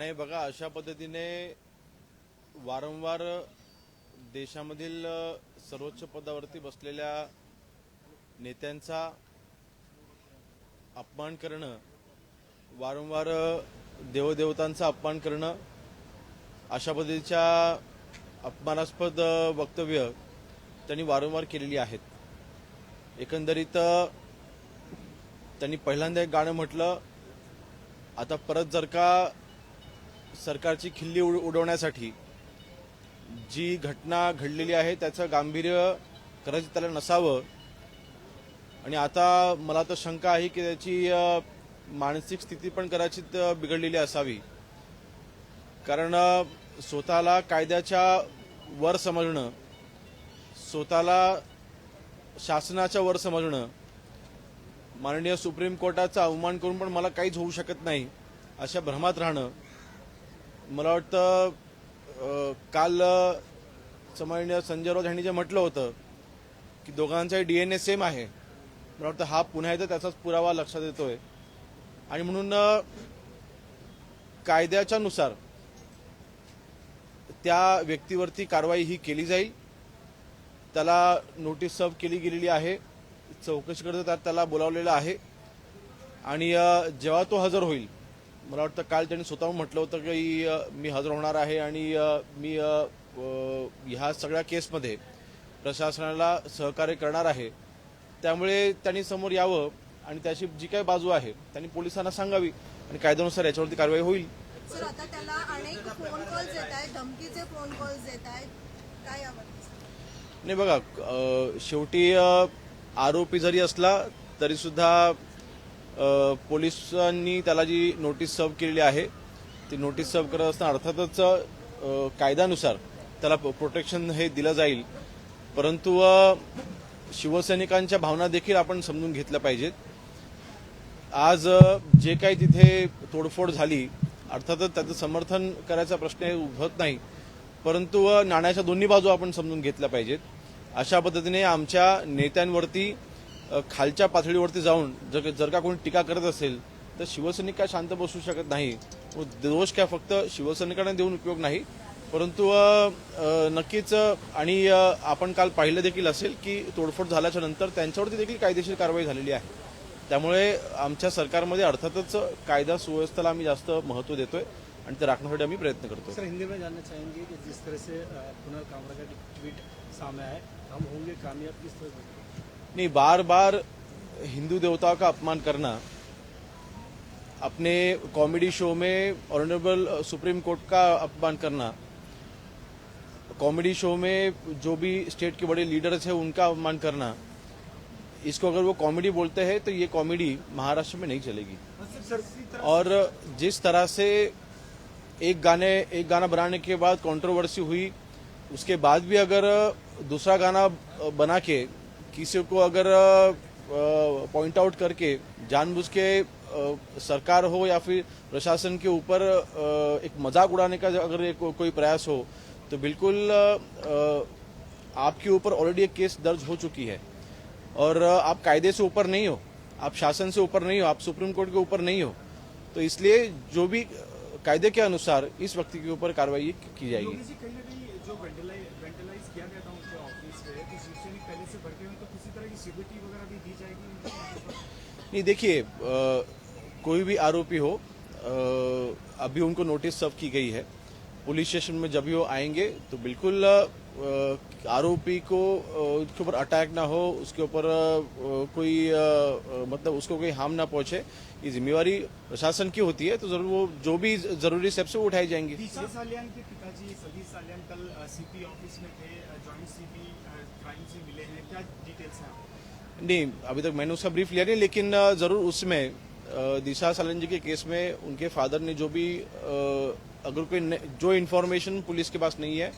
नाही बघा अशा पद्धतीने वारंवार देशामधील सर्वोच्च पदावरती बसलेल्या नेत्यांचा अपमान करणं वारंवार देवदेवतांचा अपमान करणं अशा पद्धतीच्या अपमानास्पद वक्तव्य त्यांनी वारंवार केलेली आहेत. एकंदरीत त्यांनी पहिल्यांदा एक गाणं म्हटलं आता परत जर का सरकारची खिल्ली उड- उडवण्यासाठी जी घटना घडलेली आहे त्याचं गांभीर्य कदाचित त्याला नसावं. आणि आता मला तर शंका आहे की त्याची मानसिक स्थिती पण कदाचित बिघडलेली असावी. कारण स्वतःला कायद्याच्या वर समजणं स्वतःला शासनाच्या वर समजणं माननीय सुप्रीम कोर्टाचा अवमान करून पण मला काहीच होऊ शकत नाही अशा भ्रमात राहणं मला वाटतं काल समान्य संजय राऊत यांनी जे म्हटलं होतं की दोघांचाही डी एन ए सेम आहे मला वाटतं हा पुन्हा एकदा त्याचाच पुरावा लक्षात येतोय. आणि म्हणून कायद्याच्या नुसार त्या व्यक्तीवरती कारवाई ही केली जाईल. त्याला नोटीस सर्व केली गेलेली आहे. चौकशीकडे त्याला बोलावलेलं आहे. आणि जेव्हा तो हजर होईल मला वाटतं काल त्यांनी स्वतःहून म्हटलं होतं की मी हजर होणार आहे आणि मी ह्या सगळ्या केसमध्ये प्रशासनाला सहकार्य करणार आहे. त्यामुळे त्यांनी समोर यावं आणि त्याची जी काही बाजू आहे त्यांनी पोलिसांना सांगावी आणि कायद्यानुसार याच्यावरती कारवाई होईल. सर आता त्याला अनेक फोन कॉल्स येत आहेत धमकीचे फोन कॉल्स येत आहेत. काय यावर नाही बघा शेवटी आरोपी जरी असला तरी सुद्धा पोलिसांनी त्याला जी नोटीस सर्व केलेली आहे ती नोटीस सर्व करत असताना अर्थातच कायद्यानुसार त्याला प्रोटेक्शन हे दिलं जाईल. परंतु शिवसैनिकांच्या भावना देखील आपण समजून घेतल्या पाहिजेत. आज जे काही तिथे तोडफोड झाली अर्थातच त्याचं समर्थन करायचा प्रश्न हे उद्भवत नाही. परंतु नाण्याच्या दोन्ही बाजू आपण समजून घेतल्या पाहिजेत. अशा पद्धतीने आमच्या नेत्यांवरती खालच्या पातळीवरती जाऊन जर जर का कोणी टीका करत असेल तर शिवसैनिक काय शांत बसू शकत नाही. व दोष काय? फक्त शिवसैनिकांना देऊन उपयोग नाही. परंतु नक्कीच आणि आपण काल पाहिलं देखील असेल की तोडफोड झाल्याच्यानंतर त्यांच्यावरती देखील कायदेशीर कारवाई झालेली आहे. त्यामुळे आमच्या सरकारमध्ये अर्थातच कायदा सुव्यवस्थेला आम्ही जास्त महत्त्व देतोय आणि ते राखण्यासाठी आम्ही प्रयत्न करतो सर हिंदी में जानना चाहेंगे कि जिस तरह से अ, कुणाल कामरा का ट्वीट सामने आए हम होंगे कामयाब किस तरह नहीं बार बार हिंदू देवताओं का अपमान करना, अपने कॉमेडी शो में ऑनरेबल सुप्रीम कोर्ट का अपमान करना कॉमेडी शो में जो भी स्टेट के बड़े लीडर्स हैं उनका अपमान करना, इसको अगर वो कॉमेडी बोलते हैं तो ये कॉमेडी महाराष्ट्र में नहीं चलेगी। और जिस तरह से एक गाने, एक गाना बनाने के बाद कंट्रोवर्सी हुई, उसके बाद भी अगर दूसरा गाना बना के किसी को अगर पॉइंट आउट करके जानबूझ के सरकार हो या फिर प्रशासन के ऊपर एक मज़ाक उड़ाने का अगर एक को, कोई प्रयास हो तो बिल्कुल आपके ऊपर ऑलरेडी एक केस दर्ज हो चुकी है। और आप कायदे से ऊपर नहीं हो आप शासन से ऊपर नहीं हो आप सुप्रीम कोर्ट के ऊपर नहीं हो तो इसलिए जो भी कायदे के अनुसार इस व्यक्ति के ऊपर कार्रवाई की जाएगी। पहले से तो किसी तरह की वगैरह भी दी जाएगी नहीं देखिए कोई भी आरोपी हो अभी उनको नोटिस सब की गई है। पुलिस स्टेशन में जब भी वो आएँगे तो बिल्कुल आरोपी को उसके ऊपर अटैक ना हो उसके ऊपर कोई मतलब उसको कोई हार्म ना पहुँचे ये जिम्मेवारी प्रशासन की होती है तो ज़रूर वो जो भी ज़रूरी स्टेप्स है वो उठाई जाएँगी। सालियान के पिताजी सतीश सालियान कल सीपी ऑफ़िस में थे जॉइंट सीपी क्राइम से मिले हैं। क्या डिटेल्स हैं नहीं अभी तक मैंने उसका ब्रीफ लिया नहीं लेकिन ज़रूर उसमें दिशा सालन जी के केस में उनके फादर ने जो भी अगर कोई जो इन्फॉर्मेशन पुलिस के पास नहीं है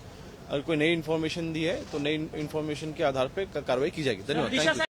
अगर कोई नई इन्फॉर्मेशन दी है तो नई इन्फॉर्मेशन के आधार पर कार्रवाई की जाएगी। धन्यवाद।